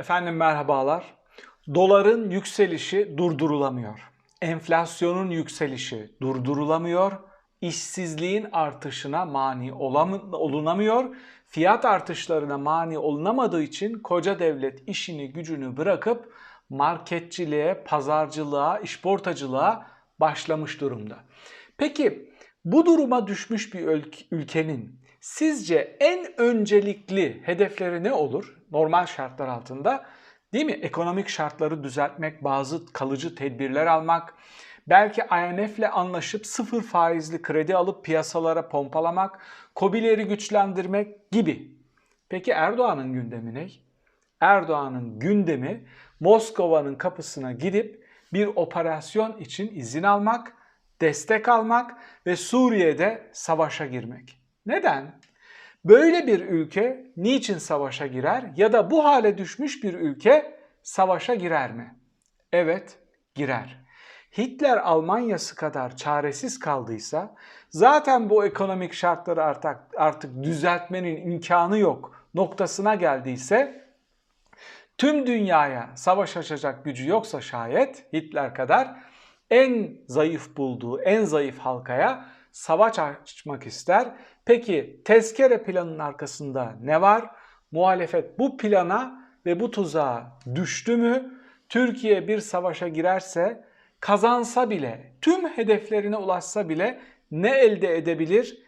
Efendim merhabalar. Doların yükselişi durdurulamıyor. Enflasyonun yükselişi durdurulamıyor. İşsizliğin artışına mani olunamıyor. Fiyat artışlarına mani olunamadığı için koca devlet işini gücünü bırakıp marketçiliğe, pazarcılığa, işportacılığa başlamış durumda. Peki bu duruma düşmüş bir ülk- ülkenin sizce en öncelikli hedefleri ne olur? Normal şartlar altında değil mi? Ekonomik şartları düzeltmek, bazı kalıcı tedbirler almak, belki IMF'le anlaşıp sıfır faizli kredi alıp piyasalara pompalamak, KOBİ'leri güçlendirmek gibi. Peki Erdoğan'ın gündemi ne? Erdoğan'ın gündemi Moskova'nın kapısına gidip bir operasyon için izin almak, destek almak ve Suriye'de savaşa girmek. Neden? Böyle bir ülke niçin savaşa girer ya da bu hale düşmüş bir ülke savaşa girer mi? Evet, girer. Hitler Almanyası kadar çaresiz kaldıysa zaten bu ekonomik şartları artık artık düzeltmenin imkanı yok noktasına geldiyse tüm dünyaya savaş açacak gücü yoksa şayet Hitler kadar en zayıf bulduğu en zayıf halkaya savaş açmak ister. Peki tezkere planının arkasında ne var? Muhalefet bu plana ve bu tuzağa düştü mü? Türkiye bir savaşa girerse kazansa bile, tüm hedeflerine ulaşsa bile ne elde edebilir?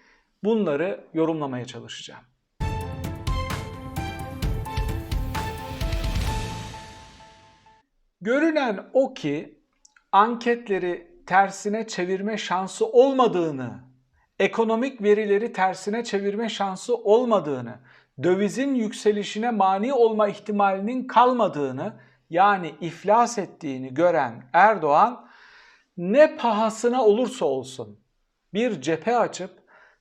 Bunları yorumlamaya çalışacağım. Görünen o ki anketleri tersine çevirme şansı olmadığını, ekonomik verileri tersine çevirme şansı olmadığını, dövizin yükselişine mani olma ihtimalinin kalmadığını, yani iflas ettiğini gören Erdoğan ne pahasına olursa olsun bir cephe açıp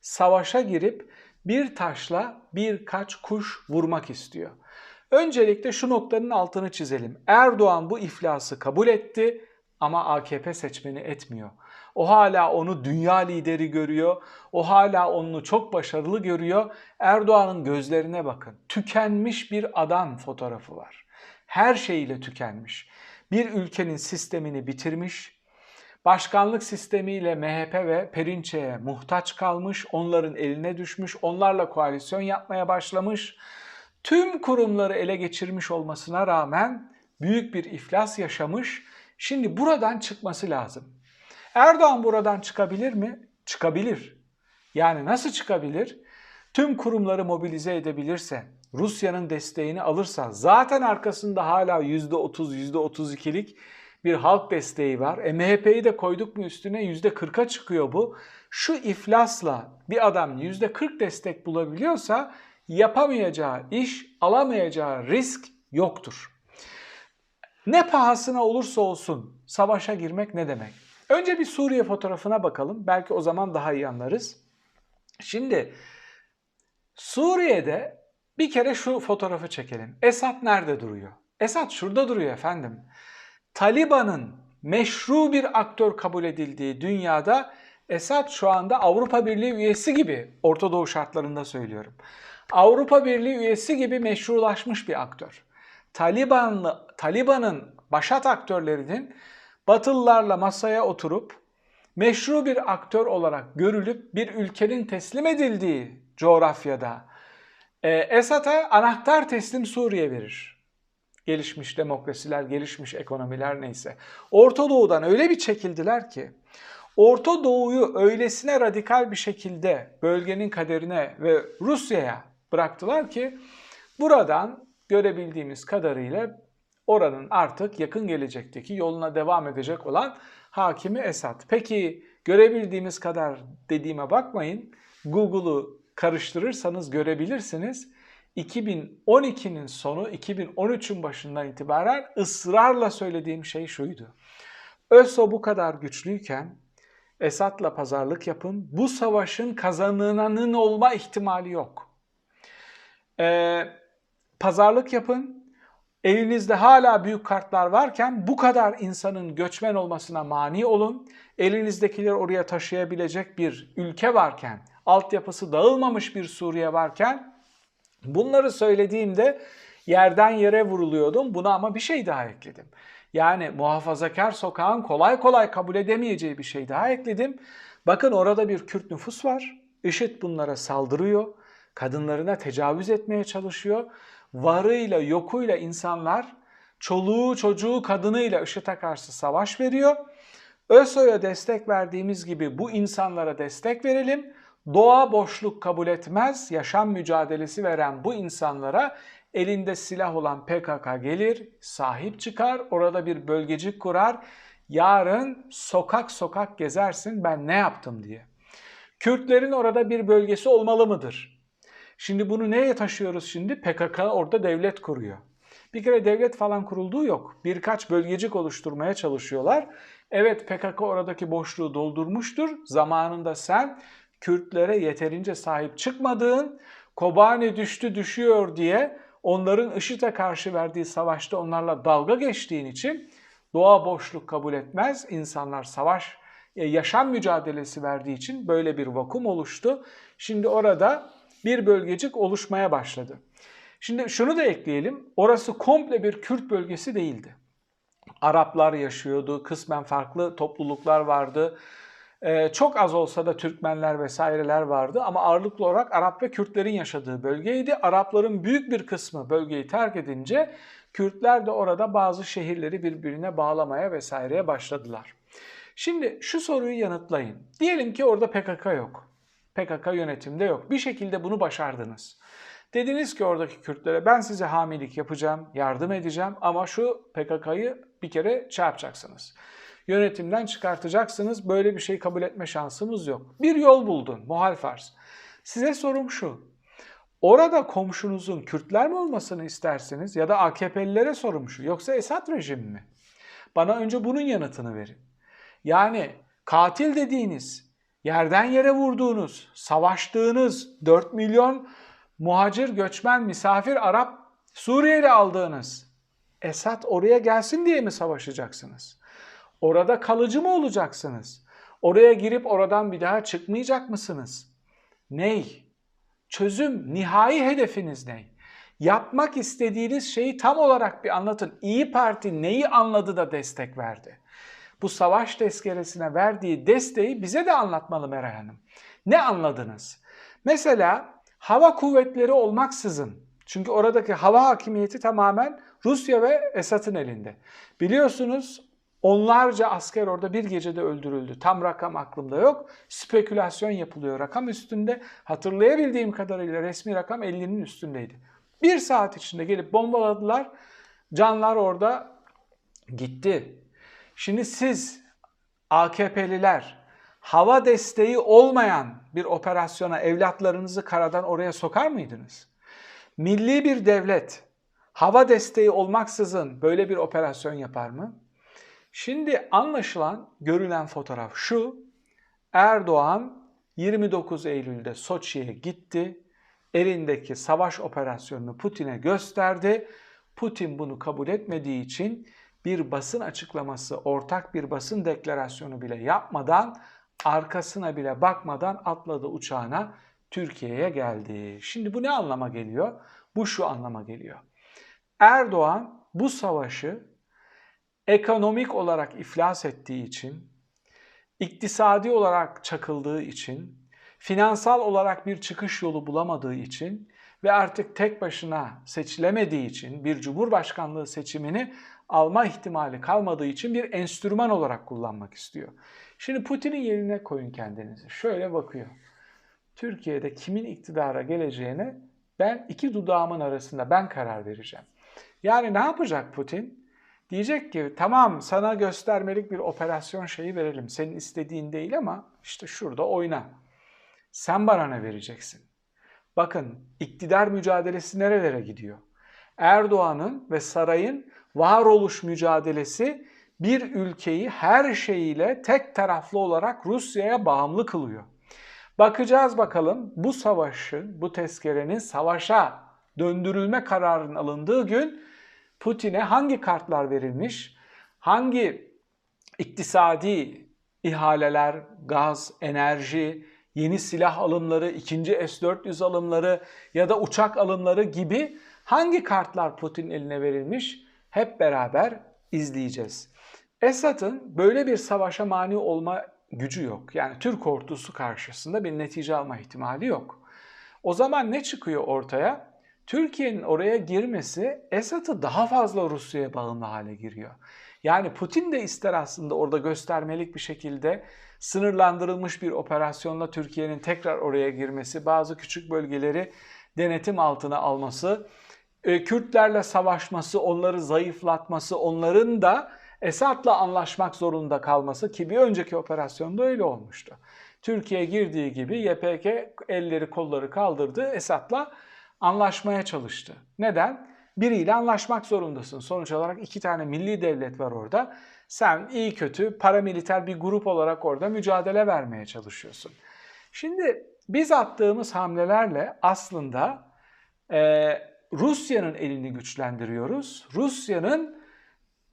savaşa girip bir taşla birkaç kuş vurmak istiyor. Öncelikle şu noktanın altını çizelim. Erdoğan bu iflası kabul etti ama AKP seçmeni etmiyor. O hala onu dünya lideri görüyor. O hala onu çok başarılı görüyor. Erdoğan'ın gözlerine bakın. Tükenmiş bir adam fotoğrafı var. Her şeyiyle tükenmiş. Bir ülkenin sistemini bitirmiş. Başkanlık sistemiyle MHP ve Perinçe'ye muhtaç kalmış, onların eline düşmüş, onlarla koalisyon yapmaya başlamış. Tüm kurumları ele geçirmiş olmasına rağmen büyük bir iflas yaşamış. Şimdi buradan çıkması lazım. Erdoğan buradan çıkabilir mi? Çıkabilir. Yani nasıl çıkabilir? Tüm kurumları mobilize edebilirse, Rusya'nın desteğini alırsa, zaten arkasında hala %30, %32'lik bir halk desteği var. E MHP'yi de koyduk mu üstüne %40'a çıkıyor bu. Şu iflasla bir adam %40 destek bulabiliyorsa yapamayacağı iş, alamayacağı risk yoktur. Ne pahasına olursa olsun savaşa girmek ne demek? Önce bir Suriye fotoğrafına bakalım. Belki o zaman daha iyi anlarız. Şimdi Suriye'de bir kere şu fotoğrafı çekelim. Esad nerede duruyor? Esad şurada duruyor efendim. Taliban'ın meşru bir aktör kabul edildiği dünyada Esad şu anda Avrupa Birliği üyesi gibi, Orta Doğu şartlarında söylüyorum. Avrupa Birliği üyesi gibi meşrulaşmış bir aktör. Talibanlı, Taliban'ın başat aktörlerinin Batılılarla masaya oturup meşru bir aktör olarak görülüp bir ülkenin teslim edildiği coğrafyada e, Esad'a anahtar teslim Suriye verir. Gelişmiş demokrasiler, gelişmiş ekonomiler neyse. Orta Doğu'dan öyle bir çekildiler ki Orta Doğu'yu öylesine radikal bir şekilde bölgenin kaderine ve Rusya'ya bıraktılar ki buradan görebildiğimiz kadarıyla oranın artık yakın gelecekteki yoluna devam edecek olan hakimi Esad. Peki görebildiğimiz kadar dediğime bakmayın. Google'u karıştırırsanız görebilirsiniz. 2012'nin sonu 2013'ün başından itibaren ısrarla söylediğim şey şuydu. ÖSO bu kadar güçlüyken Esad'la pazarlık yapın. Bu savaşın kazananının olma ihtimali yok. Ee, pazarlık yapın. Elinizde hala büyük kartlar varken bu kadar insanın göçmen olmasına mani olun. Elinizdekileri oraya taşıyabilecek bir ülke varken, altyapısı dağılmamış bir Suriye varken bunları söylediğimde Yerden yere vuruluyordum. Buna ama bir şey daha ekledim. Yani muhafazakar sokağın kolay kolay kabul edemeyeceği bir şey daha ekledim. Bakın orada bir Kürt nüfus var. IŞİD bunlara saldırıyor. Kadınlarına tecavüz etmeye çalışıyor. Varıyla yokuyla insanlar çoluğu çocuğu kadınıyla IŞİD'e karşı savaş veriyor. ÖSO'ya destek verdiğimiz gibi bu insanlara destek verelim. Doğa boşluk kabul etmez. Yaşam mücadelesi veren bu insanlara elinde silah olan PKK gelir, sahip çıkar, orada bir bölgecik kurar. Yarın sokak sokak gezersin ben ne yaptım diye. Kürtlerin orada bir bölgesi olmalı mıdır? Şimdi bunu neye taşıyoruz şimdi? PKK orada devlet kuruyor. Bir kere devlet falan kurulduğu yok. Birkaç bölgecik oluşturmaya çalışıyorlar. Evet PKK oradaki boşluğu doldurmuştur. Zamanında sen Kürtlere yeterince sahip çıkmadığın, Kobani düştü düşüyor diye onların IŞİD'e karşı verdiği savaşta onlarla dalga geçtiğin için doğa boşluk kabul etmez. İnsanlar savaş, e, yaşam mücadelesi verdiği için böyle bir vakum oluştu. Şimdi orada bir bölgecik oluşmaya başladı. Şimdi şunu da ekleyelim. Orası komple bir Kürt bölgesi değildi. Araplar yaşıyordu, kısmen farklı topluluklar vardı. Ee, çok az olsa da Türkmenler vesaireler vardı ama ağırlıklı olarak Arap ve Kürtlerin yaşadığı bölgeydi. Arapların büyük bir kısmı bölgeyi terk edince Kürtler de orada bazı şehirleri birbirine bağlamaya vesaireye başladılar. Şimdi şu soruyu yanıtlayın. Diyelim ki orada PKK yok. PKK yönetimde yok. Bir şekilde bunu başardınız. Dediniz ki oradaki Kürtlere ben size hamilik yapacağım, yardım edeceğim ama şu PKK'yı bir kere yapacaksınız. Yönetimden çıkartacaksınız. Böyle bir şey kabul etme şansımız yok. Bir yol buldun, muhal farz. Size sorum şu. Orada komşunuzun Kürtler mi olmasını istersiniz ya da AKP'lilere sorum şu. Yoksa Esad rejimi mi? Bana önce bunun yanıtını verin. Yani katil dediğiniz, yerden yere vurduğunuz, savaştığınız 4 milyon muhacir, göçmen, misafir, Arap, Suriyeli aldığınız Esad oraya gelsin diye mi savaşacaksınız? Orada kalıcı mı olacaksınız? Oraya girip oradan bir daha çıkmayacak mısınız? Ney? Çözüm, nihai hedefiniz ne? Yapmak istediğiniz şeyi tam olarak bir anlatın. İyi Parti neyi anladı da destek verdi? Bu savaş tezkeresine verdiği desteği bize de anlatmalı Meral Hanım. Ne anladınız? Mesela hava kuvvetleri olmaksızın, çünkü oradaki hava hakimiyeti tamamen Rusya ve Esad'ın elinde. Biliyorsunuz onlarca asker orada bir gecede öldürüldü. Tam rakam aklımda yok. Spekülasyon yapılıyor rakam üstünde. Hatırlayabildiğim kadarıyla resmi rakam 50'nin üstündeydi. Bir saat içinde gelip bombaladılar. Canlar orada gitti. Şimdi siz AKP'liler hava desteği olmayan bir operasyona evlatlarınızı karadan oraya sokar mıydınız? Milli bir devlet hava desteği olmaksızın böyle bir operasyon yapar mı? Şimdi anlaşılan, görülen fotoğraf şu. Erdoğan 29 Eylül'de Soçi'ye gitti. Elindeki savaş operasyonunu Putin'e gösterdi. Putin bunu kabul etmediği için bir basın açıklaması, ortak bir basın deklarasyonu bile yapmadan, arkasına bile bakmadan atladı uçağına Türkiye'ye geldi. Şimdi bu ne anlama geliyor? Bu şu anlama geliyor. Erdoğan bu savaşı ekonomik olarak iflas ettiği için, iktisadi olarak çakıldığı için, finansal olarak bir çıkış yolu bulamadığı için ve artık tek başına seçilemediği için bir cumhurbaşkanlığı seçimini alma ihtimali kalmadığı için bir enstrüman olarak kullanmak istiyor. Şimdi Putin'in yerine koyun kendinizi. Şöyle bakıyor. Türkiye'de kimin iktidara geleceğine ben iki dudağımın arasında ben karar vereceğim. Yani ne yapacak Putin? Diyecek ki tamam sana göstermelik bir operasyon şeyi verelim. Senin istediğin değil ama işte şurada oyna. Sen bana ne vereceksin? Bakın iktidar mücadelesi nerelere gidiyor? Erdoğan'ın ve sarayın varoluş mücadelesi bir ülkeyi her şeyiyle tek taraflı olarak Rusya'ya bağımlı kılıyor. Bakacağız bakalım bu savaşın, bu tezkerenin savaşa döndürülme kararının alındığı gün Putin'e hangi kartlar verilmiş, hangi iktisadi ihaleler, gaz, enerji, yeni silah alımları, ikinci S-400 alımları ya da uçak alımları gibi Hangi kartlar Putin eline verilmiş? Hep beraber izleyeceğiz. Esad'ın böyle bir savaşa mani olma gücü yok. Yani Türk ordusu karşısında bir netice alma ihtimali yok. O zaman ne çıkıyor ortaya? Türkiye'nin oraya girmesi Esad'ı daha fazla Rusya'ya bağımlı hale giriyor. Yani Putin de ister aslında orada göstermelik bir şekilde sınırlandırılmış bir operasyonla Türkiye'nin tekrar oraya girmesi, bazı küçük bölgeleri denetim altına alması, e, Kürtlerle savaşması, onları zayıflatması, onların da Esad'la anlaşmak zorunda kalması ki bir önceki operasyonda öyle olmuştu. Türkiye girdiği gibi YPG elleri kolları kaldırdı, Esad'la anlaşmaya çalıştı. Neden? Biriyle anlaşmak zorundasın. Sonuç olarak iki tane milli devlet var orada. Sen iyi kötü paramiliter bir grup olarak orada mücadele vermeye çalışıyorsun. Şimdi biz attığımız hamlelerle aslında e, Rusya'nın elini güçlendiriyoruz. Rusya'nın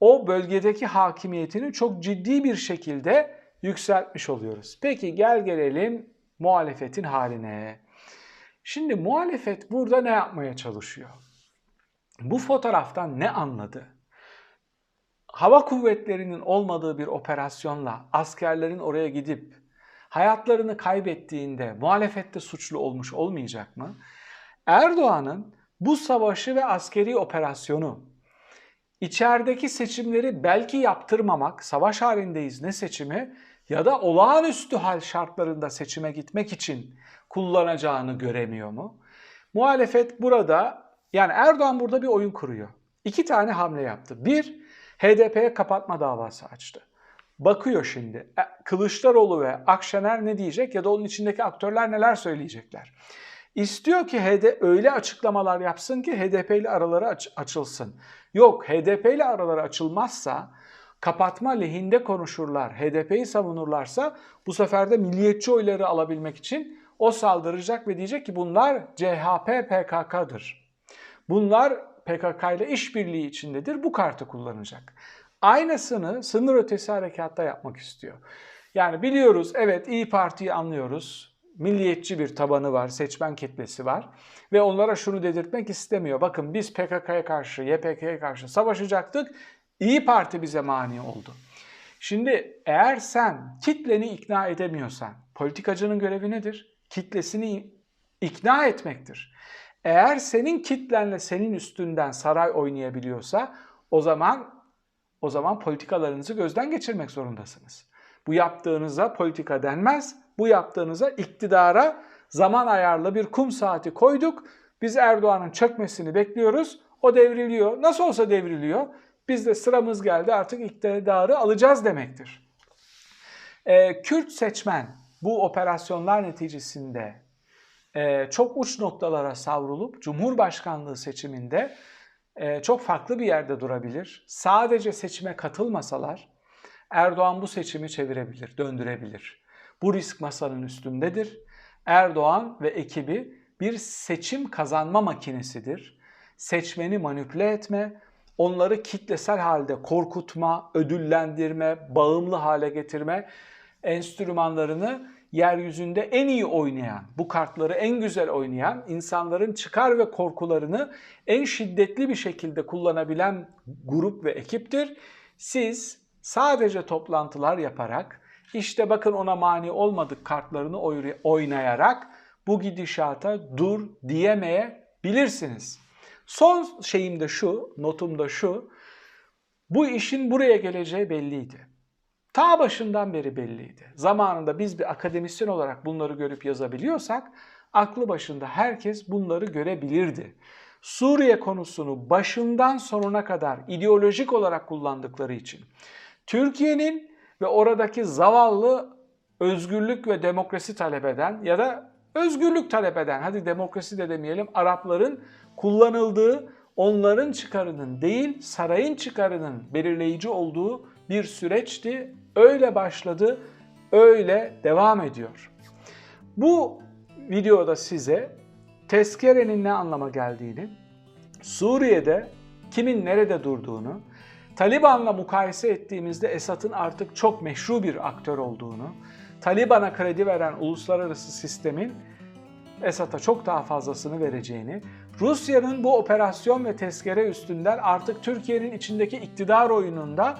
o bölgedeki hakimiyetini çok ciddi bir şekilde yükseltmiş oluyoruz. Peki gel gelelim muhalefetin haline. Şimdi muhalefet burada ne yapmaya çalışıyor? Bu fotoğraftan ne anladı? Hava kuvvetlerinin olmadığı bir operasyonla askerlerin oraya gidip hayatlarını kaybettiğinde muhalefette suçlu olmuş olmayacak mı? Erdoğan'ın bu savaşı ve askeri operasyonu içerideki seçimleri belki yaptırmamak, savaş halindeyiz ne seçimi ya da olağanüstü hal şartlarında seçime gitmek için kullanacağını göremiyor mu? Muhalefet burada yani Erdoğan burada bir oyun kuruyor. İki tane hamle yaptı. Bir, HDP'ye kapatma davası açtı. Bakıyor şimdi e, Kılıçdaroğlu ve Akşener ne diyecek ya da onun içindeki aktörler neler söyleyecekler. İstiyor ki HD öyle açıklamalar yapsın ki HDP ile araları aç, açılsın. Yok HDP ile araları açılmazsa kapatma lehinde konuşurlar, HDP'yi savunurlarsa bu sefer de milliyetçi oyları alabilmek için o saldıracak ve diyecek ki bunlar CHP PKK'dır. Bunlar PKK ile işbirliği içindedir. Bu kartı kullanacak. Aynısını sınır ötesi harekatta yapmak istiyor. Yani biliyoruz evet İyi Parti'yi anlıyoruz. Milliyetçi bir tabanı var, seçmen kitlesi var ve onlara şunu dedirtmek istemiyor. Bakın biz PKK'ya karşı, YPK'ya karşı savaşacaktık. İyi Parti bize mani oldu. Şimdi eğer sen kitleni ikna edemiyorsan, politikacının görevi nedir? Kitlesini ikna etmektir. Eğer senin kitlenle senin üstünden saray oynayabiliyorsa o zaman o zaman politikalarınızı gözden geçirmek zorundasınız. Bu yaptığınıza politika denmez. Bu yaptığınıza iktidara zaman ayarlı bir kum saati koyduk. Biz Erdoğan'ın çökmesini bekliyoruz. O devriliyor. Nasıl olsa devriliyor. Biz de sıramız geldi artık iktidarı alacağız demektir. Ee, Kürt seçmen bu operasyonlar neticesinde çok uç noktalara savrulup Cumhurbaşkanlığı seçiminde e, çok farklı bir yerde durabilir. Sadece seçime katılmasalar Erdoğan bu seçimi çevirebilir, döndürebilir. Bu risk masanın üstündedir. Erdoğan ve ekibi bir seçim kazanma makinesidir. Seçmeni manipüle etme, onları kitlesel halde korkutma, ödüllendirme, bağımlı hale getirme enstrümanlarını yeryüzünde en iyi oynayan, bu kartları en güzel oynayan, insanların çıkar ve korkularını en şiddetli bir şekilde kullanabilen grup ve ekiptir. Siz sadece toplantılar yaparak, işte bakın ona mani olmadık kartlarını oynayarak bu gidişata dur diyemeyebilirsiniz. Son şeyim de şu, notum da şu, bu işin buraya geleceği belliydi. Ta başından beri belliydi. Zamanında biz bir akademisyen olarak bunları görüp yazabiliyorsak aklı başında herkes bunları görebilirdi. Suriye konusunu başından sonuna kadar ideolojik olarak kullandıkları için Türkiye'nin ve oradaki zavallı özgürlük ve demokrasi talep eden ya da özgürlük talep eden, hadi demokrasi de demeyelim, Arapların kullanıldığı, onların çıkarının değil sarayın çıkarının belirleyici olduğu bir süreçti. Öyle başladı, öyle devam ediyor. Bu videoda size tezkerenin ne anlama geldiğini, Suriye'de kimin nerede durduğunu, Taliban'la mukayese ettiğimizde Esad'ın artık çok meşru bir aktör olduğunu, Taliban'a kredi veren uluslararası sistemin Esad'a çok daha fazlasını vereceğini, Rusya'nın bu operasyon ve tezkere üstünden artık Türkiye'nin içindeki iktidar oyununda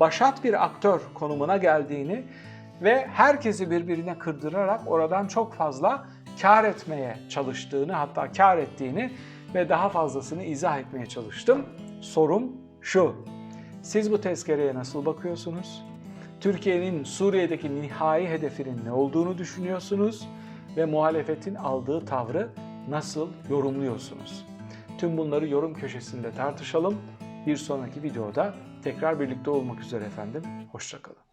başat bir aktör konumuna geldiğini ve herkesi birbirine kırdırarak oradan çok fazla kar etmeye çalıştığını hatta kar ettiğini ve daha fazlasını izah etmeye çalıştım. Sorum şu. Siz bu tezkereye nasıl bakıyorsunuz? Türkiye'nin Suriye'deki nihai hedefinin ne olduğunu düşünüyorsunuz ve muhalefetin aldığı tavrı nasıl yorumluyorsunuz? Tüm bunları yorum köşesinde tartışalım. Bir sonraki videoda tekrar birlikte olmak üzere efendim. Hoşçakalın.